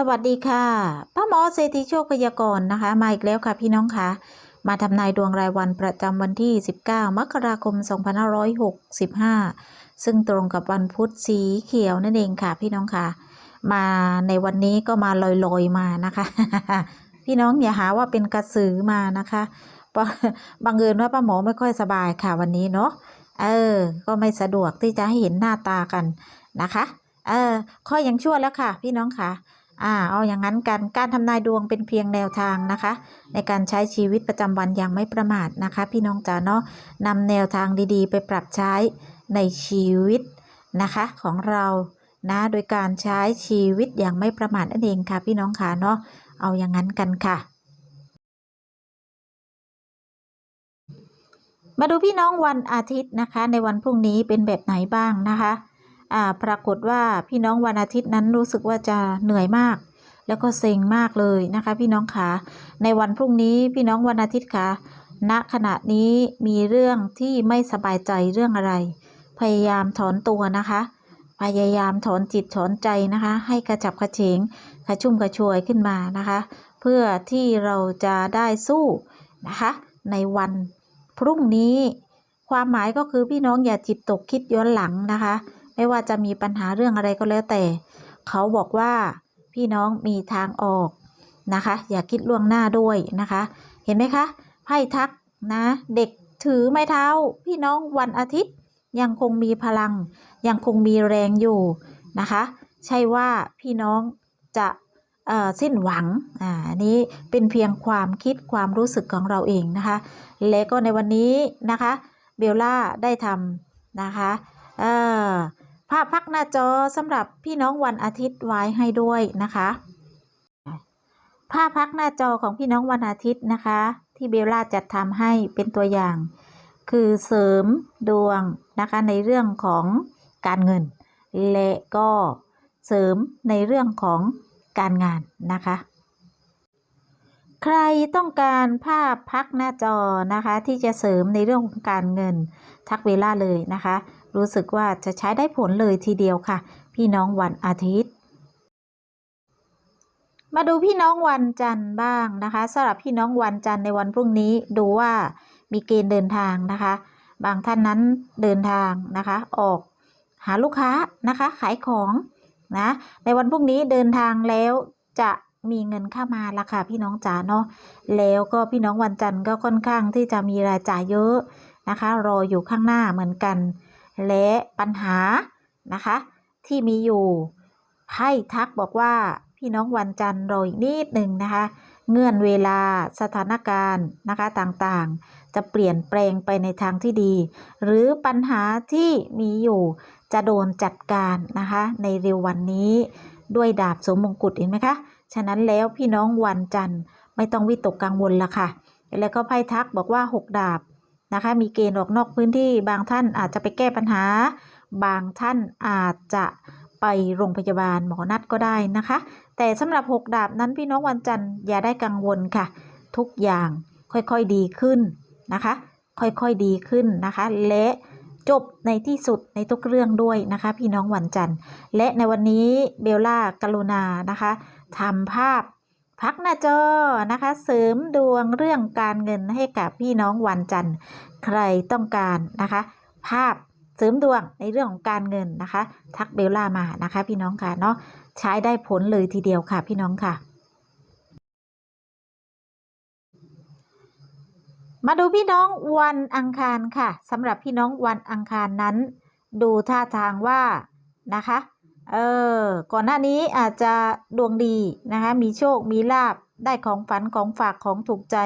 สวัสดีค่ะป้าหมอเศรษฐีโชคพยากรณ์นะคะ มาอีกแล้วค่ะพี่น้องค่ะมาทำนายดวงรายวันประจำวันที่ 19 มกราคม 2565 ซึ่งตรงกับวันพุธสีเขียวนั่นเองค่ะ พี่น้องค่ะมาในวันนี้ก็มาลอยๆมานะคะ พี่น้องอย่าหาว่าเป็นกระสือมานะคะบังเอิญว่าป้าหมอไม่ค่อยสบายค่ะวันนี้เนาะเออ ก็ไม่สะดวกที่จะให้เห็นหน้าตากันนะคะ เออข้อยังชั่วแล้วค่ะ พี่น้องค่ะ อ่าเอาอย่างนั้นกันการทำนายดวงเป็นเพียงแนวทางนะคะ ในการใช้ชีวิตประจำวันอย่างไม่ประมาทนะคะ พี่น้องจ๋าเนาะนำแนวทางดีๆ ไปปรับใช้ในชีวิตนะคะของเรานะโดยการใช้ชีวิตอย่างไม่ประมาทนั่นเองค่ะ พี่น้องค่ะเนาะเอาอย่างนั้นกันค่ะมาดูพี่น้องวันอาทิตย์นะคะ ในวันพรุ่งนี้เป็นแบบไหนบ้างนะคะ อ่าปรากฏว่าพี่น้องวันอาทิตย์นั้นรู้สึกว่าจะเหนื่อยมาก แล้วก็เซ็งมากเลยนะคะ พี่น้องคะในวันพรุ่งนี้พี่น้องวันอาทิตย์คะณขณะนี้มีเรื่องที่ไม่สบายใจเรื่องอะไร พยายามถอนตัวนะคะ พยายามถอนจิตถอนใจนะคะ ให้กระจับกระเฉงกระชุ่มกระชวยขึ้นมานะคะ เพื่อที่เราจะได้สู้นะคะ ในวันพรุ่งนี้ ความหมายก็คือพี่น้องอย่าจิตตกคิดย้อนหลังนะคะ ไม่ว่าจะมีปัญหาเรื่องอะไรก็แล้วแต่ เขาบอกว่าพี่น้องมีทางออกนะคะ อย่าคิดล่วงหน้าด้วยนะคะ เห็นไหมคะไพ่ทักนะเด็กถือไม้เท้า พี่น้องวันอาทิตย์ยังคงมีพลัง ยังคงมีแรงอยู่นะคะ ใช่ว่าพี่น้องจะสิ้นหวังอ่าอันนี้เป็นเพียงความคิดความรู้สึกของเราเองนะคะ และก็ในวันนี้นะคะ เบลล่าได้ทำนะคะ เอ่อ ภาพพักหน้าจอสำหรับพี่น้องวันอาทิตย์ไว้ให้ด้วยนะคะ ภาพพักหน้าจอของพี่น้องวันอาทิตย์นะคะ ที่เบลล่าจัดทำให้เป็นตัวอย่าง คือเสริมดวงนะคะในเรื่องของการเงิน และก็เสริมในเรื่องของการงานนะคะ ใครต้องการภาพพักหน้าจอนะคะ ที่จะเสริมในเรื่องของการเงินทักเวลาเลยนะคะ รู้สึกว่าจะใช้ได้ผลเลยทีเดียวค่ะ พี่น้องวันอาทิตย์ มาดูพี่น้องวันจันทร์บ้างนะคะสำหรับพี่น้องวันจันทร์ในวันพรุ่งนี้ดูว่ามีเกณฑ์เดินทางนะคะ บางท่านนั้นเดินทางนะคะ ออกหาลูกค้านะคะ ขายของนะในวันพรุ่งนี้เดินทางแล้วจะ มีเงินเข้ามาละค่ะพี่น้องจ๋าเนาะแล้วก็พี่น้องวันจันทร์ก็ค่อนข้างที่จะมีรายจ่ายเยอะนะคะ รออยู่ข้างหน้าเหมือนกัน และปัญหานะคะ ที่มีอยู่ไพ่ทักบอกว่าพี่น้องวันจันทร์รออีกนิดหนึ่งนะคะ เงื่อนเวลาสถานการณ์นะคะต่างๆ จะเปลี่ยนแปลงไปในทางที่ดี หรือปัญหาที่มีอยู่จะโดนจัดการนะคะ ในเร็ววันนี้ด้วยดาบสมมงกุฎเห็นไหมคะ ฉะนั้นแล้วพี่น้องวันจันทร์ไม่ต้องวิตกกังวลละค่ะ แล้วก็ไพ่ทักบอกว่า 6 ดาบนะคะ มีเกณฑ์ออกนอกพื้นที่ บางท่านอาจจะไปแก้ปัญหา บางท่านอาจจะไปโรงพยาบาลหมอนัดก็ได้นะคะ แต่สำหรับ 6 ดาบนั้นพี่น้องวันจันทร์อย่าได้กังวลค่ะ ทุกอย่างค่อยๆดีขึ้นนะคะ ค่อยๆดีขึ้นนะคะ และจบในที่สุดในทุกเรื่องด้วยนะคะ พี่น้องวันจันทร์ และในวันนี้เบลล่ากรุณานะคะ ทำภาพพักหน้าจอนะคะ เสริมดวงเรื่องการเงินให้กับพี่น้องวันจันทร์ ใครต้องการนะคะ ภาพเสริมดวงในเรื่องของการเงินนะคะ ทักเบลล่ามานะคะ พี่น้องค่ะเนาะใช้ได้ผลเลยทีเดียวค่ะ พี่น้องค่ะ มาดูพี่น้องวันอังคารค่ะสำหรับพี่น้องวันอังคารนั้น ดูท่าทางว่านะคะ เออ ก่อนหน้านี้อาจจะดวงดีนะคะ มีโชค มีลาบ ได้ของฝันของฝากของถูกใจ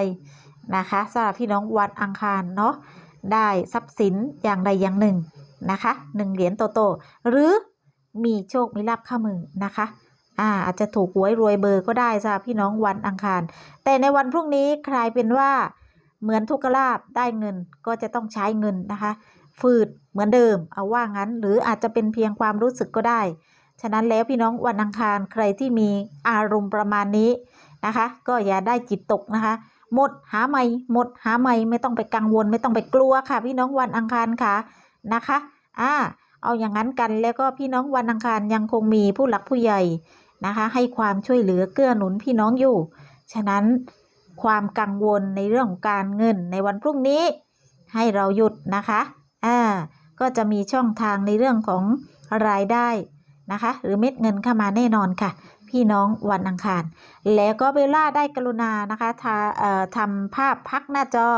นะคะสำหรับพี่น้องวันอังคารเนาะ ได้ทรัพย์สินอย่างใดอย่างหนึ่งนะคะหนึ่งเหรียญโตโตๆหรือมีโชค มีลาบเข้ามือนะคะอ่าอาจจะถูกหวยรวยเบอร์ก็ได้สำหรับพี่น้องวันอังคาร แต่ในวันพรุ่งนี้กลายเป็นว่าเหมือนทุกขลาบได้เงินก็จะต้องใช้เงินนะคะ ฟืดเหมือนเดิม เอาว่างั้น หรืออาจจะเป็นเพียงความรู้สึกก็ได้ ฉะนั้นแล้วพี่น้องวันอังคารใครที่มีอารมณ์ประมาณนี้นะคะ ก็อย่าได้จิตตกนะคะ หมดหาไม่หมดหาไม่ไม่ต้องไปกังวล ไม่ต้องไปกลัวค่ะ พี่น้องวันอังคารค่ะนะคะอ่าเอาอย่างนั้นกันแล้วก็พี่น้องวันอังคารยังคงมีผู้หลักผู้ใหญ่นะคะ ให้ความช่วยเหลือเกื้อหนุนพี่น้องอยู่ ฉะนั้นความกังวลในเรื่องของการเงินในวันพรุ่งนี้ ให้เราหยุดนะคะ อ่าก็จะมีช่องทางในเรื่องของรายได้นะคะ หรือเม็ดเงินเข้ามาแน่นอนค่ะ พี่น้องวันอังคาร แล้วก็เบลล่าได้กรุณานะคะทาเอ่อทำภาพพักหน้าจอ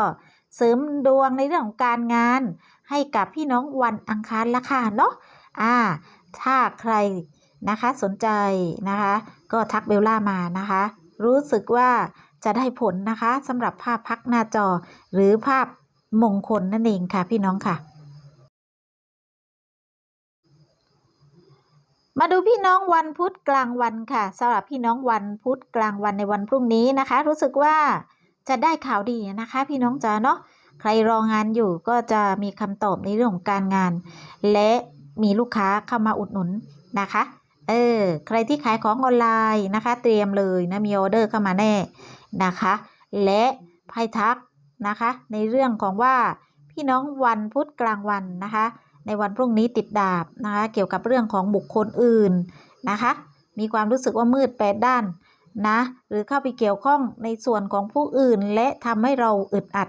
เสริมดวงในเรื่องของการงาน ให้กับพี่น้องวันอังคารละค่ะเนาะอ่า ถ้าใครนะคะสนใจนะคะ ก็ทักเบลล่ามานะคะ รู้สึกว่าจะได้ผลนะคะสำหรับภาพพักหน้าจอ หรือภาพมงคลนั่นเองค่ะพี่น้องค่ะ มาดูพี่น้องวันพุธกลางวันค่ะสำหรับพี่น้องวันพุธกลางวันในวันพรุ่งนี้นะคะ รู้สึกว่าจะได้ข่าวดีนะคะ พี่น้องจ๋าเนาะใครรองานอยู่ก็จะมีคำตอบในเรื่องของการงาน และมีลูกค้าเข้ามาอุดหนุนนะคะเออใครที่ขายของออนไลน์นะคะ เตรียมเลยนะมีออเดอร์เข้ามาแน่นะคะ และไพ่ทักนะคะ ในเรื่องของว่าพี่น้องวันพุธกลางวันนะคะ ในวันพรุ่งนี้ติดดาบนะคะเกี่ยวกับเรื่องของบุคคลอื่นนะคะ มีความรู้สึกว่ามืดแปดด้านนะหรือเข้าไปเกี่ยวข้องในส่วนของผู้อื่น และทำให้เราอึดอัด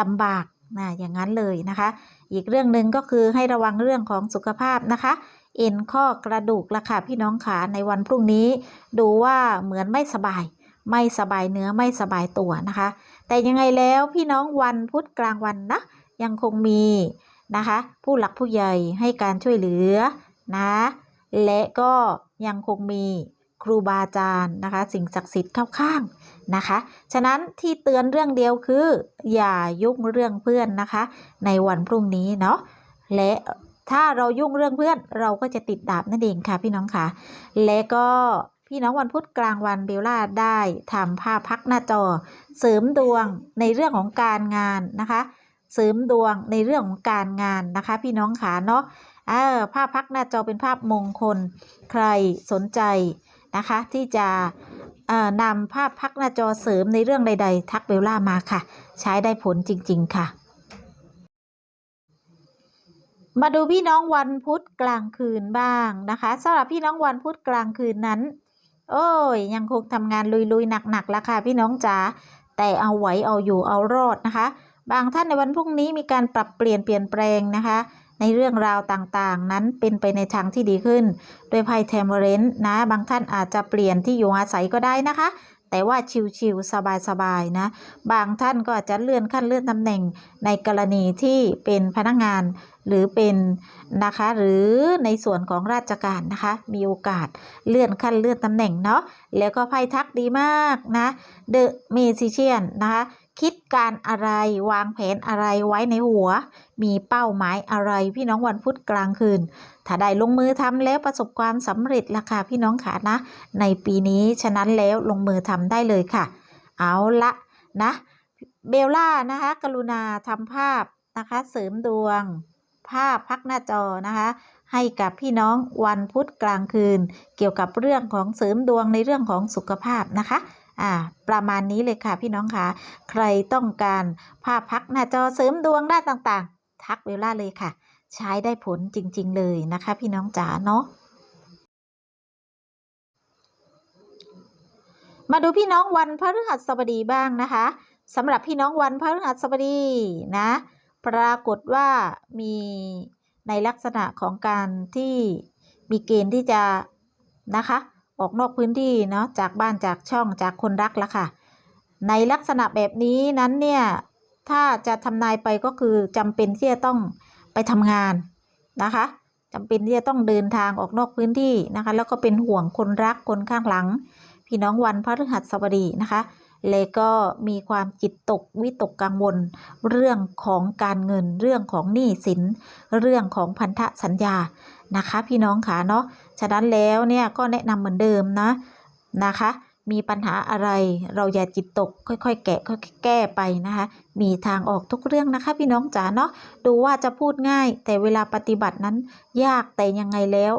ลำบากนะอย่างนั้นเลยนะคะ อีกเรื่องหนึ่งก็คือให้ระวังเรื่องของสุขภาพนะคะ เอ็นข้อกระดูกละค่ะพี่น้องขาในวันพรุ่งนี้ ดูว่าเหมือนไม่สบาย ไม่สบายเนื้อไม่สบายตัวนะคะ แต่ยังไงแล้วพี่น้องวันพุธกลางวันนะยังคงมี นะคะ ผู้หลักผู้ใหญ่ให้การช่วยเหลือนะและก็ยังคงมีครูบาอาจารย์นะคะ สิ่งศักดิ์สิทธิ์เข้าข้างนะคะ ฉะนั้นที่เตือนเรื่องเดียวคือ อย่ายุ่งเรื่องเพื่อนนะคะ ในวันพรุ่งนี้เนาะและถ้าเรายุ่งเรื่องเพื่อนเราก็จะติดดาบนั่นเองค่ะพี่น้องค่ะ และก็พี่น้องวันพุธกลางวันเบลล่าได้ทำภาพพักหน้าจอ เสริมดวงในเรื่องของการงานนะคะ เสริมดวงในเรื่องของการงานนะคะ พี่น้องขาเนาะเออภาพพักหน้าจอเป็นภาพมงคล ใครสนใจนะคะ ที่จะนำภาพพักหน้าจอเสริมในเรื่องใด ๆ ทักเบลล่ามาค่ะ ใช้ได้ผลจริง ๆ ค่ะ มาดูพี่น้องวันพุธกลางคืนบ้างนะคะสำหรับพี่น้องวันพุธกลางคืนนั้น โอ้ยยังคงทำงานลุยๆหนักๆแล้วค่ะ พี่น้องจ๋าแต่เอาไหวเอาอยู่เอารอดนะคะ บางท่านในวันพรุ่งนี้มีการปรับเปลี่ยนเปลี่ยนแปลงนะคะ ในเรื่องราวต่างๆ นั้นเป็นไปในทางที่ดีขึ้น โดยไพ่เทมเบรนต์นะ บางท่านอาจจะเปลี่ยนที่อยู่อาศัยก็ได้นะคะ แต่ว่าชิวๆสบายๆนะ บางท่านก็อาจจะเลื่อนขั้นเลื่อนตำแหน่งในกรณีที่เป็นพนักงานหรือเป็นนะคะหรือในส่วนของราชการนะคะ มีโอกาสเลื่อนขั้นเลื่อนตำแหน่งเนาะแล้วก็ไพ่ทักดีมากนะเดอะเมซิเชียนนะคะ คิดการอะไรวางแผนอะไรไว้ในหัว มีเป้าหมายอะไรพี่น้องวันพุธกลางคืน ถ้าได้ลงมือทำแล้วประสบความสำเร็จละค่ะพี่น้องขานะ ในปีนี้ฉะนั้นแล้วลงมือทำได้เลยค่ะ เอาละนะ เบลล่านะคะ กรุณาทำภาพนะคะ เสริมดวง ภาพพักหน้าจอนะคะให้กับพี่น้องวันพุธกลางคืน เกี่ยวกับเรื่องของเสริมดวงในเรื่องของสุขภาพนะคะ อ่าประมาณนี้เลยค่ะพี่น้องคะใครต้องการภาพพักหน้าจอเสริมดวงด้านต่างๆ ทักเบลล่าเลยค่ะ ใช้ได้ผลจริง ๆ เลยนะคะ พี่น้องจ๋าเนาะมาดูพี่น้องวันพฤหัสบดีบ้างนะคะสำหรับพี่น้องวันพฤหัสบดีนะ ปรากฏว่ามีในลักษณะของการที่มีเกณฑ์ที่จะนะคะ ออกนอกพื้นที่เนาะจากบ้านจากช่องจากคนรักละค่ะ ในลักษณะแบบนี้นั้นเนี่ยถ้าจะทำนายไปก็คือจำเป็นที่จะต้องไปทำงานนะคะจำเป็นที่จะต้องเดินทางออกนอกพื้นที่นะคะ แล้วก็เป็นห่วงคนรักคนข้างหลัง พี่น้องวันพฤหัสบดีนะคะ เลยก็มีความจิตตกวิตกกังวล เรื่องของการเงินเรื่องของหนี้สิน เรื่องของพันธสัญญานะคะ พี่น้องขาเนาะฉะนั้นแล้วเนี่ยก็แนะนำเหมือนเดิมนะนะคะมีปัญหาอะไรเราอย่าจิตตกค่อยๆ แกะค่อยๆแก้ไปนะคะ มีทางออกทุกเรื่องนะคะ พี่น้องจ๋าเนาะดูว่าจะพูดง่าย แต่เวลาปฏิบัตินั้นยากแต่ยังไงแล้ว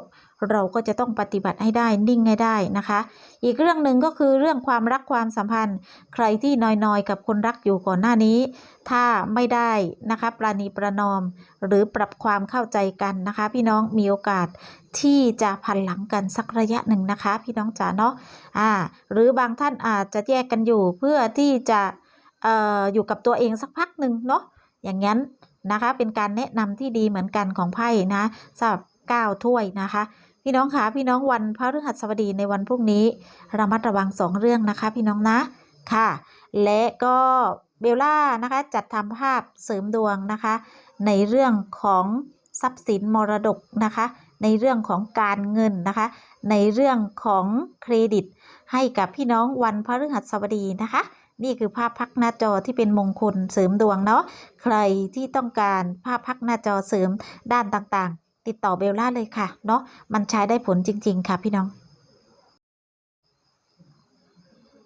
เราก็จะต้องปฏิบัติให้ได้นิ่งให้ได้นะคะ อีกเรื่องหนึ่งก็คือเรื่องความรักความสัมพันธ์ ใครที่นอยๆ กับคนรักอยู่ก่อนหน้านี้ ถ้าไม่ได้นะคะปราณีประนอม หรือปรับความเข้าใจกันนะคะ พี่น้องมีโอกาสที่จะพันหลังกันสักระยะหนึ่งนะคะ พี่น้องจ๋าเนาะอ่า หรือบางท่านอาจจะแยกกันอยู่เพื่อที่จะเอ่ออยู่กับตัวเองสักพักหนึ่งเนาะอย่างนั้นนะคะเป็นการแนะนำที่ดีเหมือนกันของไพ่นะสำหรับ9ถ้วยนะคะ พี่น้องคะพี่น้องวันพระฤหัสบดีในวันพรุ่งนี้ระมัดระวังสองเรื่องนะคะ พี่น้องนะค่ะ และก็เบลล่านะคะจัดทำภาพเสริมดวงนะคะ ในเรื่องของทรัพย์สินมรดกนะคะ ในเรื่องของการเงินนะคะ ในเรื่องของเครดิต ให้กับพี่น้องวันพฤหัสบดีนะคะ นี่คือภาพพักหน้าจอที่เป็นมงคลเสริมดวงเนาะใครที่ต้องการภาพพักหน้าจอเสริมด้านต่างๆ ติดต่อเบลล่าเลยค่ะ เนาะมันใช้ได้ผลจริง ๆ ค่ะพี่น้อง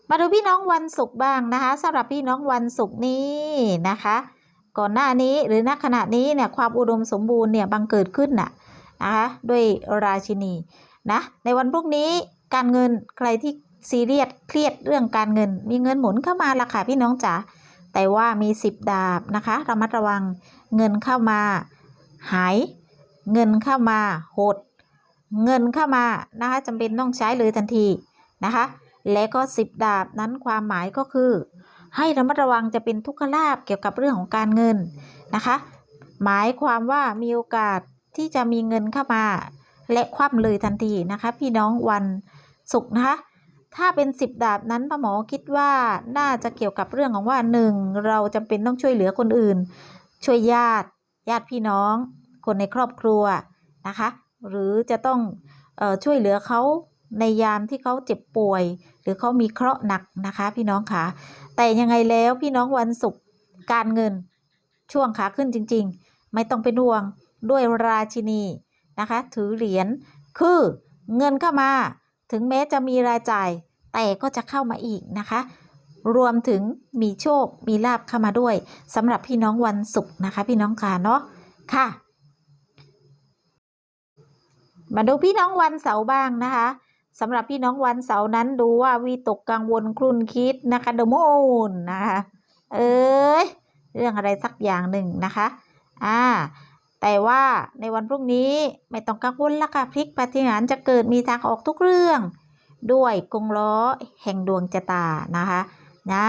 มาดูพี่น้องวันศุกร์บ้างนะคะสำหรับพี่น้องวันศุกร์นี้นะคะ ก่อนหน้านี้หรือณขณะนี้เนี่ยความอุดมสมบูรณ์เนี่ยบังเกิดขึ้นน่ะนะคะด้วยราชินีนะในวันพรุ่งนี้การเงินใครที่ซีเรียสเครียดเรื่องการเงิน มีเงินหมุนเข้ามาละค่ะพี่น้องจ๋าแต่ว่ามีสิบดาบนะคะระมัดระวังเงินเข้ามาหาย เงินเข้ามาหด เงินเข้ามานะคะจำเป็นต้องใช้เลยทันทีนะคะ และก็สิบดาบนั้นความหมายก็คือ ให้ระมัดระวังจะเป็นทุกขลาภเกี่ยวกับเรื่องของการเงินนะคะ หมายความว่ามีโอกาสที่จะมีเงินเข้ามา และคว่ำเลยทันทีนะคะ พี่น้องวันศุกร์นะคะถ้าเป็นสิบดาบนั้นป้าหมอคิดว่าน่าจะเกี่ยวกับเรื่องของว่าหนึ่งเราจำเป็นต้องช่วยเหลือคนอื่น ช่วยญาติ ญาติพี่น้อง คนในครอบครัวนะคะ หรือจะต้องออช่วยเหลือเขาในยามที่เขาเจ็บป่วย หรือเขามีเคราะห์หนักนะคะ พี่น้องค่ะแต่ยังไงแล้วพี่น้องวันศุกร์การเงินช่วงขาขึ้นจริง ๆ ไม่ต้องเป็นห่วงด้วยราชินีนะคะ ถือเหรียญคือเงินเข้ามาถึงแม้จะมีรายจ่าย แต่ก็จะเข้ามาอีกนะคะ รวมถึงมีโชคมีลาบเข้ามาด้วยสำหรับพี่น้องวันศุกร์นะคะ พี่น้องค่ะเนาะค่ะ มาดูพี่น้องวันเสาร์บ้างนะคะสำหรับพี่น้องวันเสาร์นั้นดูว่าวิตกกังวลคลุนคิดนะคะเดโมนนะคะเอ้ยเรื่องอะไรสักอย่างหนึ่งนะคะอ่าแต่ว่าในวันพรุ่งนี้ไม่ต้องกังวลละค่ะพลิกปฏิหารจะเกิดมีทางออกทุกเรื่อง ด้วยกงล้อแห่งดวงชะตานะคะนะ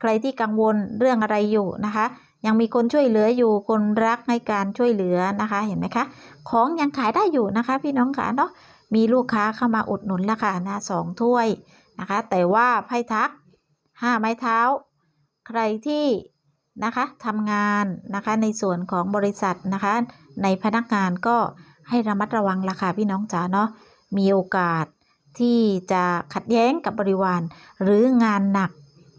ใครที่กังวลเรื่องอะไรอยู่นะคะ ยังมีคนช่วยเหลืออยู่คนรักให้การช่วยเหลือนะคะ เห็นไหมคะ ของยังขายได้อยู่นะคะ พี่น้องค่ะเนาะมีลูกค้าเข้ามาอุดหนุนละค่ะนะสองถ้วยนะคะ แต่ว่าไพ่ทักห้าไม้เท้า ใครที่นะคะทำงานนะคะในส่วนของบริษัทนะคะ ในพนักงานก็ให้ระมัดระวังราคาพี่น้องจ๋าเนาะมีโอกาสที่จะขัดแย้งกับบริวารหรืองานหนัก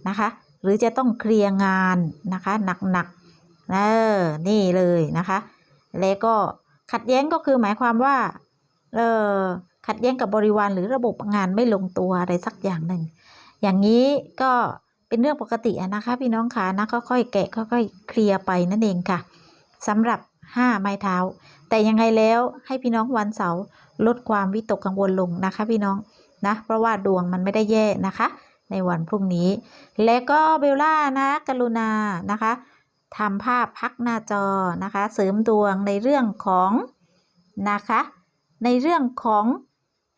นะคะ หรือจะต้องเคลียร์งานนะคะหนักๆเออนี่เลยนะคะแล้วก็ขัดแย้งก็คือหมายความว่าเออขัดแย้งกับบริวารหรือระบบงานไม่ลงตัวอะไรสักอย่างหนึ่ง อย่างนี้ก็เป็นเรื่องปกตินะคะพี่น้องคะนะค่อยๆแกะค่อยๆเคลียร์ไปนั่นเองค่ะสำหรับ5ไม้เท้า แต่ยังไงแล้วให้พี่น้องวันเสาร์ลดความวิตกกังวลลงนะคะ พี่น้องนะเพราะว่าดวงมันไม่ได้แย่นะคะ ในวันพรุ่งนี้ และก็เบลล่านะกรุณานะคะทำภาพพักหน้าจอนะคะ เสริมดวงในเรื่องของนะคะ ในเรื่องของ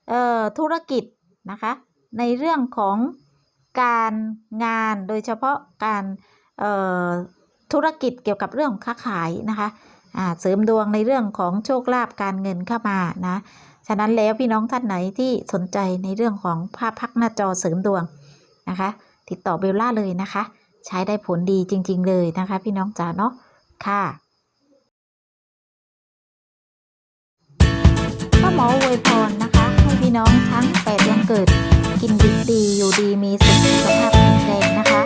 เอ่อธุรกิจนะคะ ในเรื่องของการงานโดยเฉพาะการเอ่อธุรกิจเกี่ยวกับเรื่องของค้าขายนะคะเสริมดวงในเรื่องของโชคลาภการเงินเข้ามานะ ฉะนั้นแล้วพี่น้องท่านไหนที่สนใจในเรื่องของภาพพักหน้าจอเสริมดวง นะคะ ติดต่อเบลล่าเลยนะคะ ใช้ได้ผลดีจริง ๆ เลยนะคะ พี่น้องจ๋าเนาะค่ะป้หมออวยพรนะคะ ให้พี่น้องทั้งแปดวันเกิด กินดีดีอยู่ดีมีสุขภาพแข็งแรงนะคะ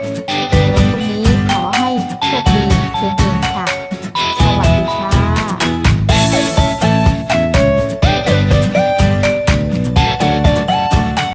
ในวันพรุ่งนี้ขอให้โชคดีเพียงๆค่ะ สวัสดีค่ะ